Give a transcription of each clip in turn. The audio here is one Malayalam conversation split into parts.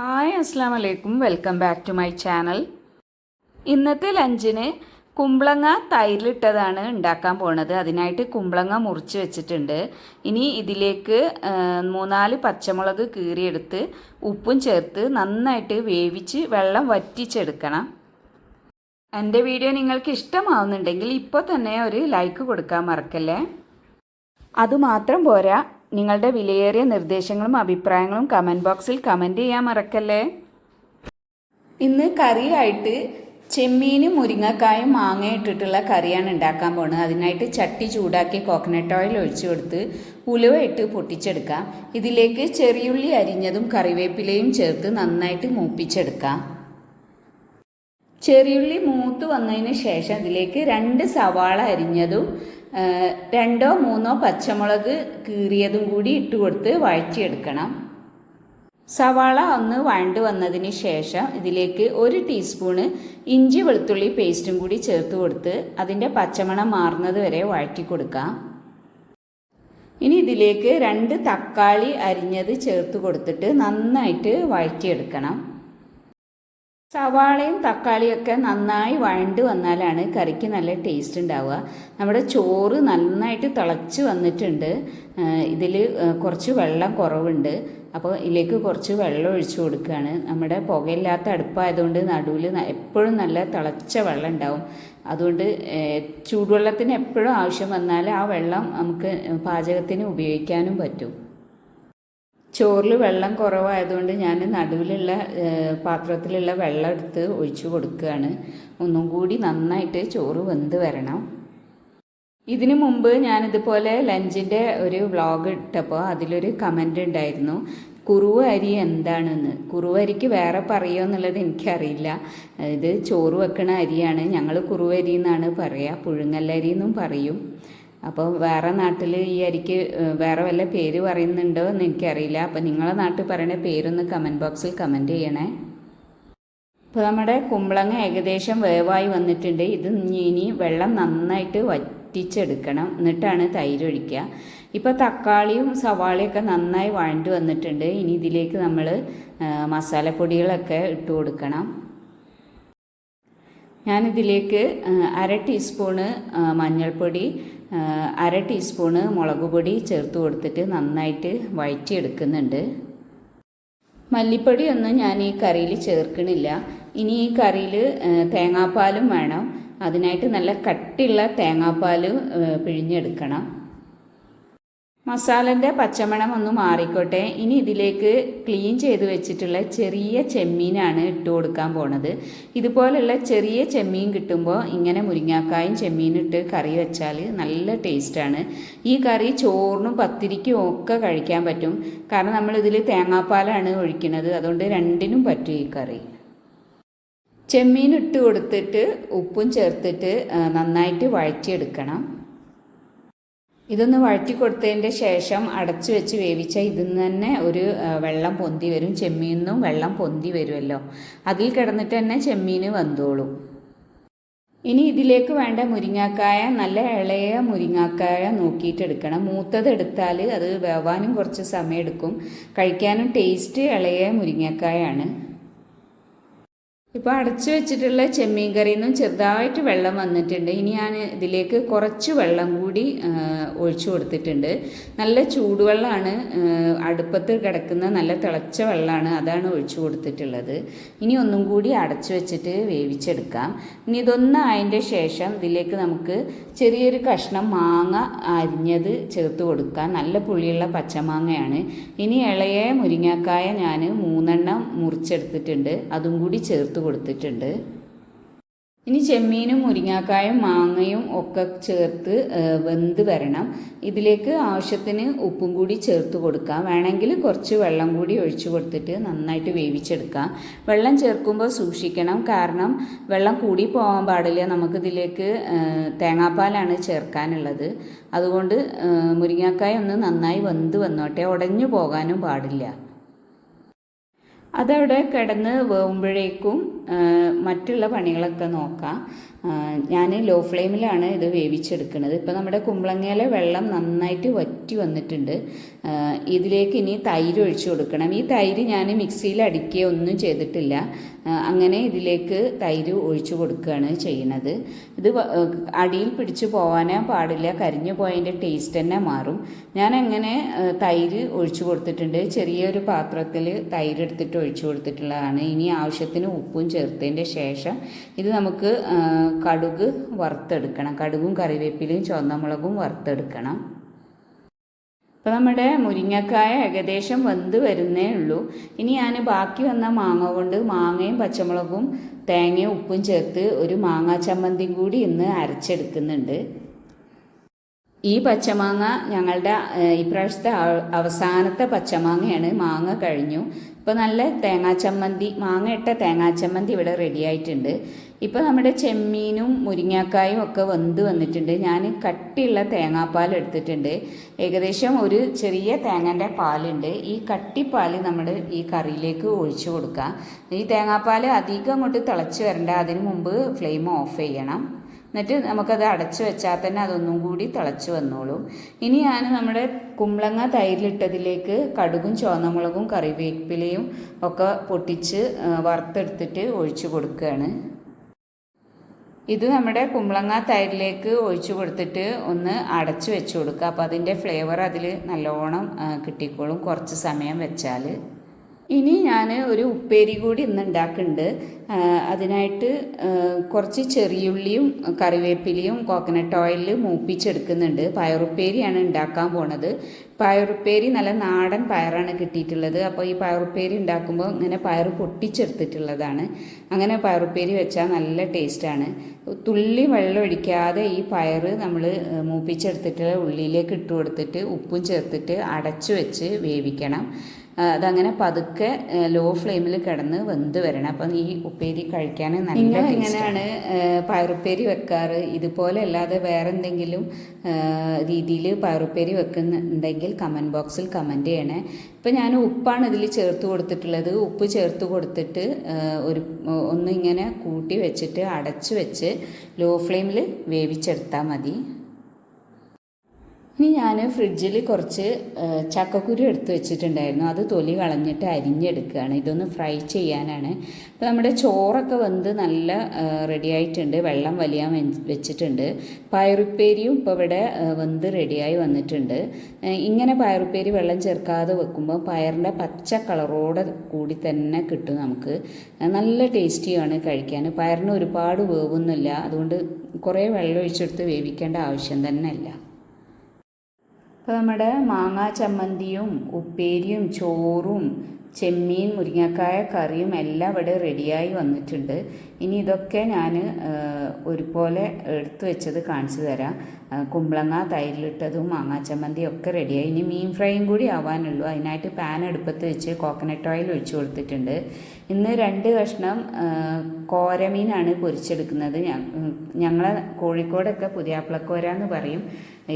ഹായ് അസ്സാം വലൈക്കും welcome back to my channel. ഇന്നത്തെ ലഞ്ചിന് കുമ്പളങ്ങ തൈരിലിട്ടതാണ് ഉണ്ടാക്കാൻ പോണത്. അതിനായിട്ട് കുമ്പളങ്ങ മുറിച്ച് വെച്ചിട്ടുണ്ട്. ഇനി ഇതിലേക്ക് മൂന്നാൽ പച്ചമുളക് കീറിയെടുത്ത് ഉപ്പും ചേർത്ത് നന്നായിട്ട് വേവിച്ച് വെള്ളം വറ്റിച്ചെടുക്കണം. എന്റെ വീഡിയോ നിങ്ങൾക്ക് ഇഷ്ടമാവുന്നുണ്ടെങ്കിൽ ഇപ്പോൾ തന്നെ ഒരു ലൈക്ക് കൊടുക്കാൻ മറക്കല്ലേ? അതുമാത്രം പോരാ. നിങ്ങളുടെ വിലയേറിയ നിർദ്ദേശങ്ങളും അഭിപ്രായങ്ങളും കമന്റ് ബോക്സിൽ കമന്റ് ചെയ്യാൻ മറക്കല്ലേ? ഇന്ന് കറിയായിട്ട് ചെമ്മീനും മുരിങ്ങക്കായും മാങ്ങ ഇട്ടിട്ടുള്ള കറിയാണ് ഉണ്ടാക്കാൻ പോകുന്നത് അതിനായിട്ട് ചട്ടി ചൂടാക്കി കോക്കനട്ട് ഓയിൽ ഒഴിച്ചു കൊടുത്ത് ഉലുവ ഇട്ട് പൊട്ടിച്ചെടുക്കാം. ഇതിലേക്ക് ചെറിയുള്ളി അരിഞ്ഞതും കറിവേപ്പിലയും ചേർത്ത് നന്നായിട്ട് മൂപ്പിച്ചെടുക്കാം. ചെറിയുള്ളി മൂത്ത് വന്നതിന് ശേഷം അതിലേക്ക് രണ്ട് സവാള അരിഞ്ഞതും രണ്ടോ മൂന്നോ പച്ചമുളക് കീറിയതും കൂടി ഇട്ട് കൊടുത്ത് വഴറ്റിയെടുക്കണം. സവാള ഒന്ന് വഴണ്ട് വന്നതിന് ശേഷം ഇതിലേക്ക് ഒരു ടീസ്പൂണ് ഇഞ്ചി വെളുത്തുള്ളി പേസ്റ്റും കൂടി ചേർത്ത് കൊടുത്ത് അതിന്റെ പച്ചമണം മാറുന്നത് വരെ വഴറ്റി കൊടുക്കാം. ഇനി ഇതിലേക്ക് രണ്ട് തക്കാളി അരിഞ്ഞത് ചേർത്ത് കൊടുത്തിട്ട് നന്നായിട്ട് വഴറ്റിയെടുക്കണം. സവാളയും തക്കാളിയും ഒക്കെ നന്നായി വഴണ്ട് വന്നാലാണ് കറിക്ക് നല്ല ടേസ്റ്റ് ഉണ്ടാവുക. നമ്മുടെ ചോറ് നന്നായിട്ട് തിളച്ച് വന്നിട്ടുണ്ട്. ഇതിൽ കുറച്ച് വെള്ളം കുറവുണ്ട്. അപ്പോൾ ഇതിലേക്ക് കുറച്ച് വെള്ളം ഒഴിച്ചു കൊടുക്കുകയാണ്. നമ്മുടെ പുകയില്ലാത്ത അടുപ്പായതുകൊണ്ട് നടുവിൽ എപ്പോഴും നല്ല തിളച്ച വെള്ളം ഉണ്ടാവും. അതുകൊണ്ട് ചൂടുവെള്ളത്തിന് എപ്പോഴും ആവശ്യം വന്നാൽ ആ വെള്ളം നമുക്ക് പാചകത്തിന് ഉപയോഗിക്കാനും പറ്റും. ചോറിൽ വെള്ളം കുറവായതുകൊണ്ട് ഞാൻ നടുവിലുള്ള പാത്രത്തിലുള്ള വെള്ളം എടുത്ത് ഒഴിച്ചു കൊടുക്കുകയാണ് ഒന്നും കൂടി നന്നായിട്ട് ചോറ് വെന്ത് വരണം. ഇതിനു മുമ്പ് ഞാനിതുപോലെ ലഞ്ചിന്റെ ഒരു വ്ളോഗ് ഇട്ടപ്പോൾ അതിലൊരു കമന്റ് ഉണ്ടായിരുന്നു. കുറുവ അരി എന്താണെന്ന്. കുറുവ അരിക്ക് വേറെ പറയുമോ എന്നുള്ളത് എനിക്കറിയില്ല. ഇത് ചോറ് വെക്കണ അരിയാണ്. ഞങ്ങൾ കുറുവരി എന്നാണ് പറയുക പുഴുങ്ങല്ലരി എന്നും പറയും. അപ്പോൾ വേറെ നാട്ടിൽ ഈ അരിക്ക് വേറെ വല്ല പേര് പറയുന്നുണ്ടോ എന്ന് എനിക്കറിയില്ല. അപ്പോൾ നിങ്ങളെ നാട്ടിൽ പറയുന്ന പേരൊന്ന് കമന്റ് ബോക്സിൽ കമന്റ് ചെയ്യണേ. ഇപ്പോൾ നമ്മുടെ കുമ്പളങ്ങ ഏകദേശം വേവായി വന്നിട്ടുണ്ട്. ഇത് ഇനി വെള്ളം നന്നായിട്ട് വറ്റിച്ചെടുക്കണം. എന്നിട്ടാണ് തൈര് ഒഴിക്കുക. ഇപ്പോൾ തക്കാളിയും സവാളയൊക്കെ നന്നായി വഴണ്ട് വന്നിട്ടുണ്ട്. ഇനി ഇതിലേക്ക് നമ്മൾ മസാലപ്പൊടികളൊക്കെ ഇട്ട് കൊടുക്കണം. ഞാനിതിലേക്ക് അര ടീസ്പൂണ് മഞ്ഞൾപ്പൊടി അര ടീസ്പൂണ് മുളക് പൊടി ചേർത്ത് കൊടുത്തിട്ട് നന്നായിട്ട് വഴറ്റിയെടുക്കുന്നുണ്ട്. മല്ലിപ്പൊടിയൊന്നും ഞാൻ ഈ കറിയിൽ ചേർക്കണില്ല. ഇനി ഈ കറിയിൽ തേങ്ങാപ്പാലും വേണം. അതിനായിട്ട് നല്ല കട്ടിയുള്ള തേങ്ങാപ്പാൽ പിഴിഞ്ഞെടുക്കണം. മസാലന്റെ പച്ചമണം ഒന്ന് മാറിക്കോട്ടെ. ഇനി ഇതിലേക്ക് ക്ലീൻ ചെയ്ത് വെച്ചിട്ടുള്ള ചെറിയ ചെമ്മീനാണ് ഇട്ട് കൊടുക്കാൻ പോണത്. ഇതുപോലുള്ള ചെറിയ ചെമ്മീൻ കിട്ടുമ്പോൾ ഇങ്ങനെ മുരിങ്ങാക്കായും ചെമ്മീനും ഇട്ട് കറി വെച്ചാൽ നല്ല ടേസ്റ്റാണ് ഈ കറി ചോറിനും പത്തിരിക്കും ഒക്കെ കഴിക്കാൻ പറ്റും. കാരണം നമ്മൾ ഇതിൽ തേങ്ങാപ്പാലാണ് ഒഴിക്കുന്നത്. അതുകൊണ്ട് രണ്ടിനും പറ്റും ഈ കറി. ചെമ്മീൻ ഇട്ട് കൊടുത്തിട്ട് ഉപ്പും ചേർത്തിട്ട് നന്നായിട്ട് വഴറ്റിയെടുക്കണം. ഇതൊന്ന് വഴറ്റി കൊടുത്തതിന്റെ ശേഷം അടച്ചു വെച്ച് വേവിച്ചാൽ ഇതിൽ നിന്ന് തന്നെ ഒരു വെള്ളം പൊന്തി വരും. ചെമ്മീനും വെള്ളം പൊന്തി വരുമല്ലോ. അതിൽ കിടന്നിട്ട് തന്നെ ചെമ്മീൻ വെന്തോളും ഇനി ഇതിലേക്ക് വേണ്ട മുരിങ്ങാക്കായ നല്ല ഇളയ മുരിങ്ങാക്കായ നോക്കിയിട്ടെടുക്കണം. മൂത്തത് എടുത്താൽ അത് വേവാനും കുറച്ച് സമയം എടുക്കും കഴിക്കാനും ടേസ്റ്റ് ഇളയ മുരിങ്ങാക്കായാണ്. ഇപ്പോൾ അടച്ചു വെച്ചിട്ടുള്ള ചെമ്മീൻ കറിയിൽ നിന്നും ചെറുതായിട്ട് വെള്ളം വന്നിട്ടുണ്ട്. ഇനി ഞാൻ ഇതിലേക്ക് കുറച്ച് വെള്ളം കൂടി ഒഴിച്ചു കൊടുത്തിട്ടുണ്ട്. നല്ല ചൂടുവെള്ളമാണ് അടുപ്പത്ത് കിടക്കുന്ന നല്ല തിളച്ച വെള്ളമാണ് അതാണ് ഒഴിച്ചു കൊടുത്തിട്ടുള്ളത്. ഇനി ഒന്നും കൂടി അടച്ചു വെച്ചിട്ട് വേവിച്ചെടുക്കാം. ഇനി ഇതൊന്നായതിന്റെ ശേഷം ഇതിലേക്ക് നമുക്ക് ചെറിയൊരു കഷ്ണം മാങ്ങ അരിഞ്ഞത് ചേർത്ത് കൊടുക്കാം. നല്ല പുളിയുള്ള പച്ചമാങ്ങയാണ്. ഇനി ഇളയ മുരിങ്ങാക്കായ ഞാൻ മൂന്നെണ്ണം മുറിച്ചെടുത്തിട്ടുണ്ട്. അതും കൂടി ചേർത്ത് കൊടുത്തിട്ടുണ്ട്. ഇനി ചെമ്മീനും മുരിങ്ങാക്കായും മാങ്ങയും ഒക്കെ ചേർത്ത് വെന്ത് വരണം. ഇതിലേക്ക് ആവശ്യത്തിന് ഉപ്പും കൂടി ചേർത്ത് കൊടുക്കാം. വേണമെങ്കിൽ കുറച്ച് വെള്ളം കൂടി ഒഴിച്ചു കൊടുത്തിട്ട് നന്നായിട്ട് വേവിച്ചെടുക്കാം. വെള്ളം ചേർക്കുമ്പോൾ സൂക്ഷിക്കണം. കാരണം വെള്ളം കൂടി പോകാൻ പാടില്ല. നമുക്കിതിലേക്ക് തേങ്ങാപ്പാലാണ് ചേർക്കാനുള്ളത്. അതുകൊണ്ട് മുരിങ്ങാക്കായ ഒന്ന് നന്നായി വെന്ത് വന്നോട്ടെ. ഉടഞ്ഞു പോകാനും പാടില്ല. അതവിടെ കിടന്ന് വേവുമ്പോഴേക്കും മറ്റുള്ള പണികളൊക്കെ നോക്കാം. ഞാൻ ലോ ഫ്ലെയിമിലാണ് ഇത് വേവിച്ചെടുക്കുന്നത്. ഇപ്പം നമ്മുടെ കുമ്പളങ്ങയിലെ വെള്ളം നന്നായിട്ട് വറ്റി വറ്റി വന്നിട്ടുണ്ട്. ഇതിലേക്ക് ഇനി തൈര് ഒഴിച്ചു കൊടുക്കണം. ഈ തൈര് ഞാൻ മിക്സിയിൽ അടിക്കുകയോ ഒന്നും ചെയ്തിട്ടില്ല അങ്ങനെ ഇതിലേക്ക് തൈര് ഒഴിച്ചു കൊടുക്കുകയാണ് ചെയ്യുന്നത്. ഇത് അടിയിൽ പിടിച്ചു പോകാനേ പാടില്ല കരിഞ്ഞു പോയതിന്റെ ടേസ്റ്റ് തന്നെ മാറും. ഞാൻ അങ്ങനെ തൈര് ഒഴിച്ചു കൊടുത്തിട്ടുണ്ട്. ചെറിയൊരു പാത്രത്തിൽ തൈര് എടുത്തിട്ട് ഒഴിച്ചു കൊടുത്തിട്ടുള്ളതാണ്. ഇനി ആവശ്യത്തിന് ഉപ്പും ചേർത്തതിന്റെ ശേഷം ഇത് നമുക്ക് കടുക് വറുത്തെടുക്കണം. കടുകും കറിവേപ്പിലയും ചുവന്നമുളകും വറുത്തെടുക്കണം. അപ്പോൾ നമ്മുടെ മുരിങ്ങക്കായ ഏകദേശം വെന്ത് വരുന്നേ ഉള്ളൂ. ഇനി ഞാൻ ബാക്കി വന്ന മാങ്ങ കൊണ്ട് മാങ്ങയും പച്ചമുളകും തേങ്ങയും ഉപ്പും ചേർത്ത് ഒരു മാങ്ങാ ചമ്മന്തിയും കൂടി ഇന്ന് അരച്ചെടുക്കുന്നുണ്ട്. ഈ പച്ചമാങ്ങ ഞങ്ങളുടെ ഇപ്രാവശ്യത്തെ അവസാനത്തെ പച്ചമാങ്ങയാണ്. മാങ്ങ കഴിഞ്ഞു. ഇപ്പോൾ നല്ല തേങ്ങാച്ചമ്മന്തി മാങ്ങ ഇട്ട തേങ്ങാച്ചമ്മന്തി ഇവിടെ റെഡി ആയിട്ടുണ്ട്. ഇപ്പോൾ നമ്മുടെ ചെമ്മീനും മുരിങ്ങാക്കായും ഒക്കെ വെന്ത് വന്നിട്ടുണ്ട്. ഞാൻ കട്ടിയുള്ള തേങ്ങാപ്പാൽ എടുത്തിട്ടുണ്ട്. ഏകദേശം ഒരു ചെറിയ തേങ്ങന്റെ പാലുണ്ട്. ഈ കട്ടിപ്പാൽ നമ്മൾ ഈ കറിയിലേക്ക് ഒഴിച്ചു കൊടുക്കാം. ഈ തേങ്ങാപ്പാൽ അധികം അങ്ങോട്ട് തിളച്ച് വരണ്ട. അതിന് മുമ്പ് ഫ്ലെയിം ഓഫ് ചെയ്യണം. എന്നിട്ട് നമുക്കത് അടച്ചു വെച്ചാൽ തന്നെ അതൊന്നും കൂടി തിളച്ച് വന്നോളും. ഇനി ഞാൻ നമ്മുടെ കുമ്പളങ്ങ തൈരിലിട്ടതിലേക്ക് കടുകും ചുവന്നമുളകും കറിവേപ്പിലയും ഒക്കെ പൊട്ടിച്ച് വറുത്തെടുത്തിട്ട് ഒഴിച്ചു കൊടുക്കുകയാണ്. ഇത് നമ്മുടെ കുമ്പളങ്ങ തൈരിലേക്ക് ഒഴിച്ചു കൊടുത്തിട്ട് ഒന്ന് അടച്ചു വെച്ച് കൊടുക്കുക. അപ്പോൾ അതിന്റെ ഫ്ലേവർ അതിൽ നല്ലോണം കിട്ടിക്കോളും കുറച്ച് സമയം വെച്ചാൽ. ഇനി ഞാൻ ഒരു ഉപ്പേരി കൂടി ഇന്ന് ഉണ്ടാക്കുന്നുണ്ട് അതിനായിട്ട് കുറച്ച് ചെറിയുള്ളിയും കറിവേപ്പിലയും കോക്കനട്ട് ഓയിലിൽ മൂപ്പിച്ചെടുക്കുന്നുണ്ട്. പയറുപ്പേരിയാണ് ഉണ്ടാക്കാൻ പോണത്. പയറുപ്പേരി നല്ല നാടൻ പയറാണ് കിട്ടിയിട്ടുള്ളത്. അപ്പോൾ ഈ പയറുപ്പേരി ഉണ്ടാക്കുമ്പോൾ ഇങ്ങനെ പയർ പൊട്ടിച്ചെടുത്തിട്ടുള്ളതാണ്. അങ്ങനെ പയറുപ്പേരി വെച്ചാൽ നല്ല ടേസ്റ്റാണ്. തുള്ളി വെള്ളം ഒഴിക്കാതെ ഈ പയർ നമ്മൾ മൂപ്പിച്ചെടുത്തിട്ടുള്ള ഉള്ളിയിലേക്ക് ഇട്ട് കൊടുത്തിട്ട് ഉപ്പും ചേർത്തിട്ട് അടച്ചു വെച്ച് വേവിക്കണം. അതങ്ങനെ പതുക്കെ ലോ ഫ്ലെയിമിൽ കിടന്ന് വെന്ത് വരണം. അപ്പം ഈ ഉപ്പേരി കഴിക്കാൻ നല്ല എങ്ങനെയാണ് പയറുപ്പേരി വെക്കാറ്? ഇതുപോലെ അല്ലാതെ വേറെ എന്തെങ്കിലും രീതിയിൽ പയറുപ്പേരി വെക്കുന്നുണ്ടെങ്കിൽ കമന്റ് ബോക്സിൽ കമന്റ് ചെയ്യണേ. ഇപ്പം ഞാൻ ഉപ്പാണ് ഇതിൽ ചേർത്ത് കൊടുത്തിട്ടുള്ളത്. ഉപ്പ് ചേർത്ത് കൊടുത്തിട്ട് ഒരു ഒന്നിങ്ങനെ കൂട്ടി വെച്ചിട്ട് അടച്ച് വെച്ച് ലോ ഫ്ലെയിമിൽ വേവിച്ചെടുത്താൽ മതി. ഇനി ഞാൻ ഫ്രിഡ്ജിൽ കുറച്ച് ചക്കക്കുരു എടുത്ത് വെച്ചിട്ടുണ്ടായിരുന്നു. അത് തൊലി കളഞ്ഞിട്ട് അരിഞ്ഞെടുക്കുകയാണ്. ഇതൊന്ന് ഫ്രൈ ചെയ്യാനാണ്. അപ്പോൾ നമ്മുടെ ചോറൊക്കെ വെന്ത് നല്ല റെഡി ആയിട്ടുണ്ട് വെള്ളം വലിയാൻ വെച്ചിട്ടുണ്ട്. പയറുപ്പേരിയും ഇപ്പോൾ ഇവിടെ വന്ന് റെഡിയായി വന്നിട്ടുണ്ട്. ഇങ്ങനെ പയറുപ്പേരി വെള്ളം ചേർക്കാതെ വെക്കുമ്പോൾ പയറിന്റെ പച്ച കളറോടെ കൂടി തന്നെ കിട്ടും നമുക്ക്. നല്ല ടേസ്റ്റിയാണ് കഴിക്കാൻ. പയറിന് ഒരുപാട് വേവൊന്നുമില്ല. അതുകൊണ്ട് കുറേ വെള്ളം ഒഴിച്ചെടുത്ത് വേവിക്കേണ്ട ആവശ്യം തന്നെ ഇല്ല ഇപ്പോൾ നമ്മുടെ മാങ്ങാ ചമ്മന്തിയും ഉപ്പേരിയും ചോറും ചെമ്മീൻ മുരിങ്ങക്കായ കറിയും എല്ലാം ഇവിടെ റെഡിയായി വന്നിട്ടുണ്ട്. ഇനി ഇതൊക്കെ ഞാൻ ഒരുപോലെ എടുത്തു വെച്ചത് കാണിച്ചു തരാം. കുമ്പളങ്ങ തൈരിലിട്ടതും മാങ്ങാ ചമ്മന്തി ഒക്കെ റെഡിയായി. ഇനി മീൻ ഫ്രൈയും കൂടി ആവാനുള്ളൂ. അതിനായിട്ട് പാൻ എടുപ്പത്ത് വെച്ച് കോക്കനട്ട് ഓയിൽ ഒഴിച്ചു കൊടുത്തിട്ടുണ്ട്. ഇന്ന് രണ്ട് കഷ്ണം കോരമീനാണ് പൊരിച്ചെടുക്കുന്നത്. ഞങ്ങളെ കോഴിക്കോടൊക്കെ പുതിയാപ്പിളക്കോര എന്ന് പറയും.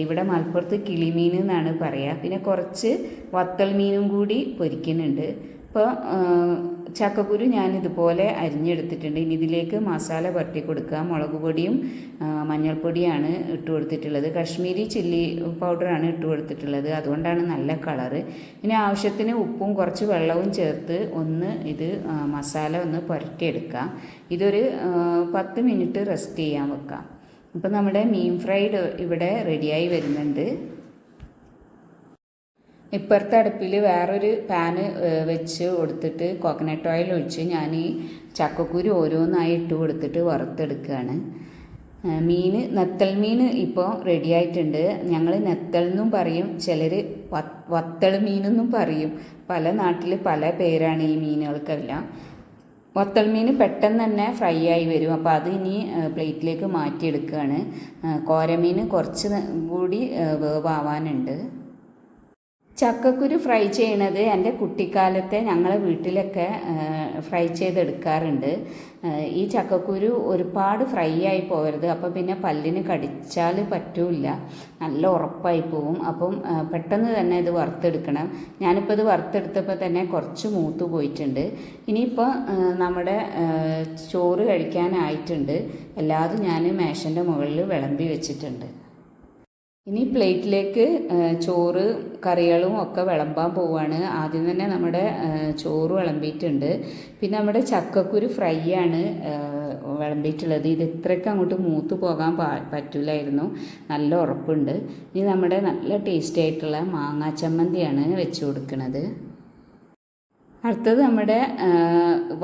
ഇവിടെ മലപ്പുറത്ത് കിളിമീൻ എന്നാണ് പറയുക പിന്നെ കുറച്ച് വത്തൽ മീനും കൂടി പൊരിക്കുന്നുണ്ട്. ഇപ്പോൾ ചക്കക്കുരു ഞാൻ ഇതുപോലെ അരിഞ്ഞെടുത്തിട്ടുണ്ട്. ഇനി ഇതിലേക്ക് മസാല പരട്ടി കൊടുക്കുക. മുളക് പൊടിയും മഞ്ഞൾപ്പൊടിയാണ് ഇട്ട് കൊടുത്തിട്ടുള്ളത്. കാശ്മീരി ചില്ലി പൗഡറാണ് ഇട്ട് കൊടുത്തിട്ടുള്ളത്. അതുകൊണ്ടാണ് നല്ല കളറ്. ഇനി ആവശ്യത്തിന് ഉപ്പും കുറച്ച് വെള്ളവും ചേർത്ത് ഒന്ന് ഇത് മസാല ഒന്ന് പുരട്ടിയെടുക്കാം ഇതൊരു പത്ത് മിനിറ്റ് റെസ്റ്റ് ചെയ്യാൻ വെക്കാം അപ്പോൾ നമ്മുടെ മീൻ ഫ്രൈഡ് ഇവിടെ റെഡിയായി വരുന്നുണ്ട്. ഇപ്പുറത്തെ അടുപ്പിൽ വേറൊരു പാന് വെച്ച് കൊടുത്തിട്ട് കോക്കനട്ട് ഓയിൽ ഒഴിച്ച് ഞാൻ ഈ ചക്കക്കുരു ഓരോന്നായി ഇട്ട് കൊടുത്തിട്ട് വറുത്തെടുക്കുകയാണ്. മീൻ നെത്തൽ മീൻ ഇപ്പോൾ റെഡി ആയിട്ടുണ്ട്. ഞങ്ങൾ നെത്തൽ എന്നും പറയും ചിലർ വത്തൾ മീനെന്നും പറയും. പല നാട്ടിൽ പല പേരാണ് ഈ മീനുകൾക്കെല്ലാം. വത്തൽ മീൻ പെട്ടെന്ന് തന്നെ ഫ്രൈ ആയി വരും. അപ്പോൾ അത് ഇനി പ്ലേറ്റിലേക്ക് മാറ്റിയെടുക്കുകയാണ്. കോരമീൻ കുറച്ച് കൂടി വേവാവാനുണ്ട്. ചക്കക്കുരു ഫ്രൈ ചെയ്യണത് എന്റെ കുട്ടിക്കാലത്തെ ഞങ്ങളെ വീട്ടിലൊക്കെ ഫ്രൈ ചെയ്തെടുക്കാറുണ്ട്. ഈ ചക്കക്കുരു ഒരുപാട് ഫ്രൈ ആയി പോകരുത്. അപ്പോൾ പിന്നെ പല്ലിന് കടിച്ചാൽ പറ്റൂല നല്ല ഉറപ്പായി പോവും. അപ്പം പെട്ടെന്ന് തന്നെ ഇത് വറുത്തെടുക്കണം. ഞാനിപ്പോൾ ഇത് വറുത്തെടുത്തപ്പോൾ തന്നെ കുറച്ച് മൂത്ത് പോയിട്ടുണ്ട്. ഇനിയിപ്പോൾ നമ്മുടെ ചോറ് കഴിക്കാനായിട്ടുണ്ട്. എല്ലാതും ഞാൻ മേശന്റെ മുകളിൽ വിളമ്പി വെച്ചിട്ടുണ്ട്. ഇനി പ്ലേറ്റിലേക്ക് ചോറ് കറികളും ഒക്കെ വിളമ്പാൻ പോവുകയാണ് ആദ്യം തന്നെ നമ്മുടെ ചോറ് വിളമ്പിയിട്ടുണ്ട്. പിന്നെ നമ്മുടെ ചക്കക്കുരു ഫ്രൈ ആണ് വിളമ്പിയിട്ടുള്ളത്. ഇത് ഇത്രയ്ക്ക് അങ്ങോട്ട് മൂത്ത് പോകാൻ പറ്റില്ലായിരുന്നു നല്ല ഉറപ്പുണ്ട്. ഇനി നമ്മുടെ നല്ല ടേസ്റ്റി ആയിട്ടുള്ള മാങ്ങാ ചമ്മന്തിയാണ് വെച്ച് കൊടുക്കുന്നത് അടുത്തത് നമ്മുടെ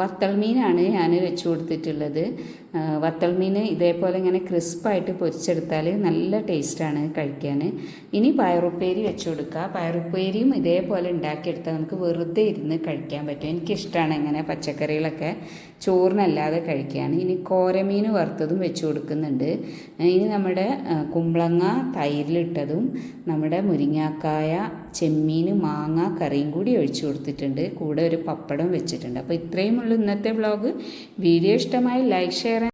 വത്തൽ മീനാണ് ഞാൻ വെച്ച് കൊടുത്തിട്ടുള്ളത്. വത്തൽ മീൻ ഇതേപോലെ ഇങ്ങനെ ക്രിസ്പായിട്ട് പൊരിച്ചെടുത്താൽ നല്ല ടേസ്റ്റാണ് കഴിക്കാൻ ഇനി പയറുപ്പേരി വെച്ച് കൊടുക്കുക പയറുപ്പേരിയും ഇതേപോലെ ഉണ്ടാക്കിയെടുത്താൽ നമുക്ക് വെറുതെ ഇരുന്ന് കഴിക്കാൻ പറ്റും. എനിക്കിഷ്ടമാണ് ഇങ്ങനെ പച്ചക്കറികളൊക്കെ ചോറിനല്ലാതെ കഴിക്കുകയാണ് ഇനി കോരമീൻ വറുത്തതും വെച്ച് കൊടുക്കുന്നുണ്ട് ഇനി നമ്മുടെ കുമ്പളങ്ങ തൈരിലിട്ടതും നമ്മുടെ മുരിങ്ങാക്കായ ചെമ്മീൻ മാങ്ങ കറിയും കൂടി ഒഴിച്ചു കൊടുത്തിട്ടുണ്ട് കൂടെ ഒരു പപ്പടം വെച്ചിട്ടുണ്ട്. അപ്പോൾ ഇത്രയും ഉള്ളൂ ഇന്നത്തെ വ്ലോഗ്. വീഡിയോ ഇഷ്ടമായി ലൈക്ക് ഷെയർ